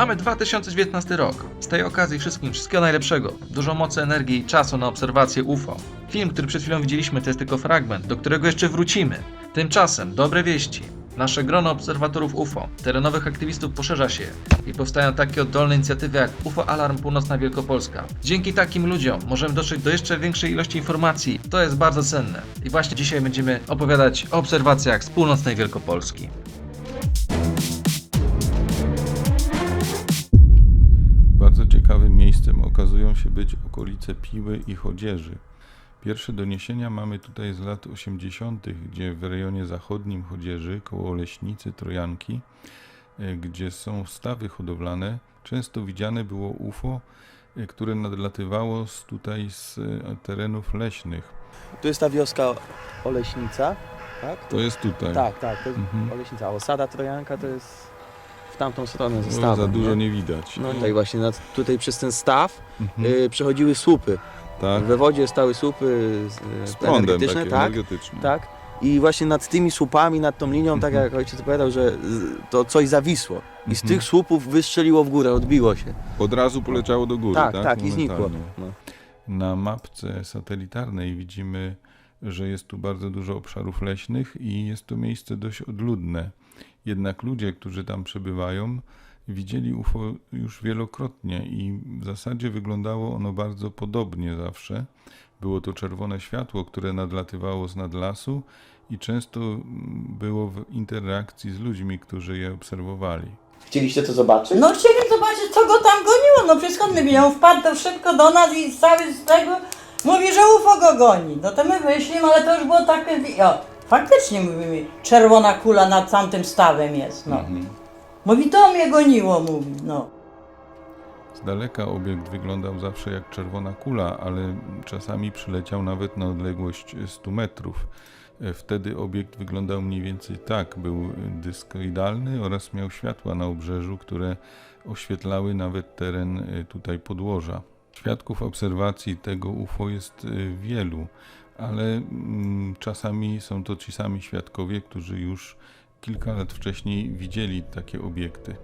Mamy 2019 rok. Z tej okazji wszystkim wszystkiego najlepszego. Dużo mocy, energii i czasu na obserwację UFO. Film, który przed chwilą widzieliśmy, to jest tylko fragment, do którego jeszcze wrócimy. Tymczasem, dobre wieści. Nasze grono obserwatorów UFO, terenowych aktywistów poszerza się i powstają takie oddolne inicjatywy jak UFO Alarm Północna Wielkopolska. Dzięki takim ludziom możemy dotrzeć do jeszcze większej ilości informacji. To jest bardzo cenne. I właśnie dzisiaj będziemy opowiadać o obserwacjach z północnej Wielkopolski. Ciekawym miejscem okazują się być okolice Piły i Chodzieży. Pierwsze doniesienia mamy tutaj z lat 80., gdzie w rejonie zachodnim Chodzieży, koło Leśnicy Trojanki, e, gdzie są stawy hodowlane, często widziane było UFO, e, które nadlatywało z tutaj z e, terenów leśnych. Tu jest ta wioska Oleśnica, tak? To jest tutaj. Tak, tak, to jest Mhm. Oleśnica. A osada Trojanka to jest tamtą stronę No, została. za dużo nie widać. No tutaj właśnie, nad, tutaj przez ten staw Mhm. y, przechodziły słupy. tak. We wodzie stały słupy y, Z prądem energetyczne, takie tak, energetyczne. tak. I właśnie nad tymi słupami, nad tą linią, tak Mhm. jak ojciec opowiadał, że z- to coś zawisło. I z Mhm. tych słupów wystrzeliło w górę, odbiło się. Od razu poleciało do góry, tak? tak, tak, i znikło. Momentalnie. No. Na mapce satelitarnej widzimy, że jest tu bardzo dużo obszarów leśnych i jest to miejsce dość odludne. Jednak ludzie, którzy tam przebywają, widzieli UFO już wielokrotnie i w zasadzie wyglądało ono bardzo podobnie zawsze. Było to czerwone światło, które nadlatywało z nad lasu i często było w interakcji z ludźmi, którzy je obserwowali. Chcieliście to zobaczyć? No chcieli zobaczyć, co go tam goniło, no przecież skąd my wiedział, wpadł to szybko do nas i cały z tego mówi, że UFO go goni. No to my wyszliśmy, ale to już było takie, o, faktycznie mówimy, czerwona kula nad tamtym stawem jest, no. Mhm. Mówi, to mnie goniło, mówi, no. Z daleka obiekt wyglądał zawsze jak czerwona kula, ale czasami przyleciał nawet na odległość 100 metrów. E, Wtedy obiekt wyglądał mniej więcej tak. Był dyskoidalny oraz miał światła na obrzeżu, które oświetlały nawet teren e, tutaj podłoża. Świadków obserwacji tego UFO jest e, wielu, ale mm, czasami są to ci sami świadkowie, którzy już kilka lat wcześniej widzieli takie obiekty.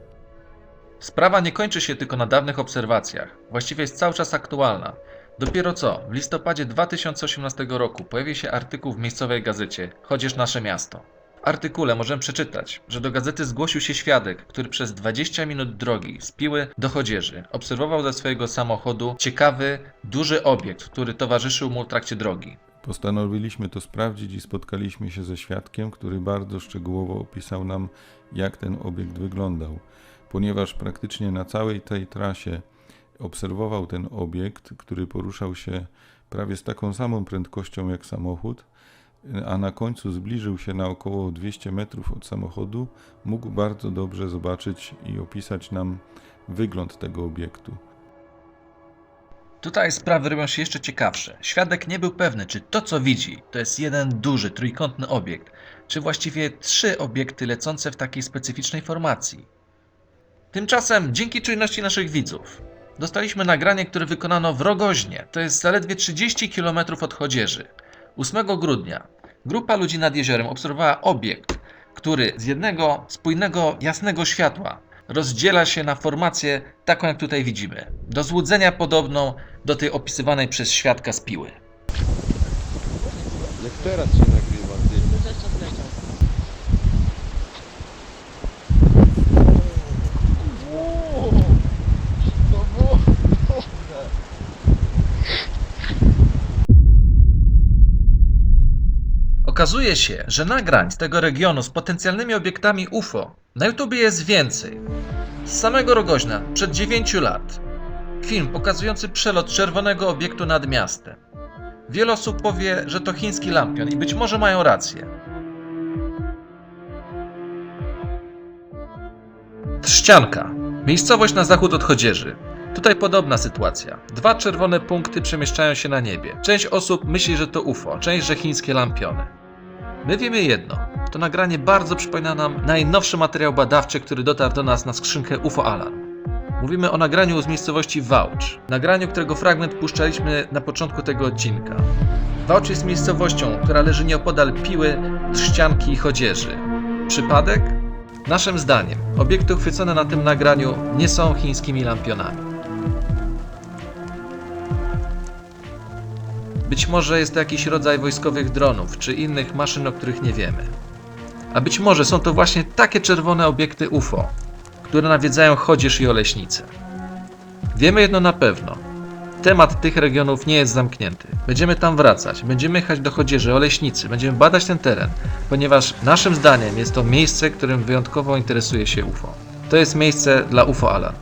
Sprawa nie kończy się tylko na dawnych obserwacjach. Właściwie jest cały czas aktualna. Dopiero co, w listopadzie 2018 roku pojawił się artykuł w miejscowej gazecie Chodzież nasze miasto. W artykule możemy przeczytać, że do gazety zgłosił się świadek, który przez 20 minut drogi z Piły do Chodzieży obserwował ze swojego samochodu ciekawy, duży obiekt, który towarzyszył mu w trakcie drogi. Postanowiliśmy to sprawdzić i spotkaliśmy się ze świadkiem, który bardzo szczegółowo opisał nam, jak ten obiekt wyglądał. Ponieważ praktycznie na całej tej trasie obserwował ten obiekt, który poruszał się prawie z taką samą prędkością jak samochód, a na końcu zbliżył się na około 200 metrów od samochodu, mógł bardzo dobrze zobaczyć i opisać nam wygląd tego obiektu. Tutaj sprawy robią się jeszcze ciekawsze. Świadek nie był pewny, czy to co widzi to jest jeden duży, trójkątny obiekt, czy właściwie trzy obiekty lecące w takiej specyficznej formacji. Tymczasem, dzięki czujności naszych widzów, dostaliśmy nagranie, które wykonano w Rogoźnie. To jest zaledwie 30 km od Chodzieży. 8 grudnia grupa ludzi nad jeziorem obserwowała obiekt, który z jednego spójnego, jasnego światła rozdziela się na formację taką, jak tutaj widzimy. Do złudzenia podobną do tej opisywanej przez świadka z piły. Jak teraz się nagrywa, Okazuje się, że nagrań z tego regionu z potencjalnymi obiektami UFO na YouTubie jest więcej. Z samego Rogoźna, przed 9 lat. Film pokazujący przelot czerwonego obiektu nad miastem. Wiele osób powie, że to chiński lampion i być może mają rację. Trzcianka. Miejscowość na zachód od Chodzieży. Tutaj podobna sytuacja. Dwa czerwone punkty przemieszczają się na niebie. Część osób myśli, że to UFO, część, że chińskie lampiony. My wiemy jedno. To nagranie bardzo przypomina nam najnowszy materiał badawczy, który dotarł do nas na skrzynkę UFO Alarm. Mówimy o nagraniu z miejscowości Wałcz. Nagraniu, którego fragment puszczaliśmy na początku tego odcinka. Wałcz jest miejscowością, która leży nieopodal Piły, Trzcianki i Chodzieży. Przypadek? Naszym zdaniem, obiekty uchwycone na tym nagraniu nie są chińskimi lampionami. Być może jest to jakiś rodzaj wojskowych dronów czy innych maszyn, o których nie wiemy. A być może są to właśnie takie czerwone obiekty UFO, które nawiedzają Chodzież i Oleśnicę. Wiemy jedno na pewno. Temat tych regionów nie jest zamknięty. Będziemy tam wracać, będziemy jechać do Chodzieży, Oleśnicy, będziemy badać ten teren, ponieważ naszym zdaniem jest to miejsce, którym wyjątkowo interesuje się UFO. To jest miejsce dla UFO Alan.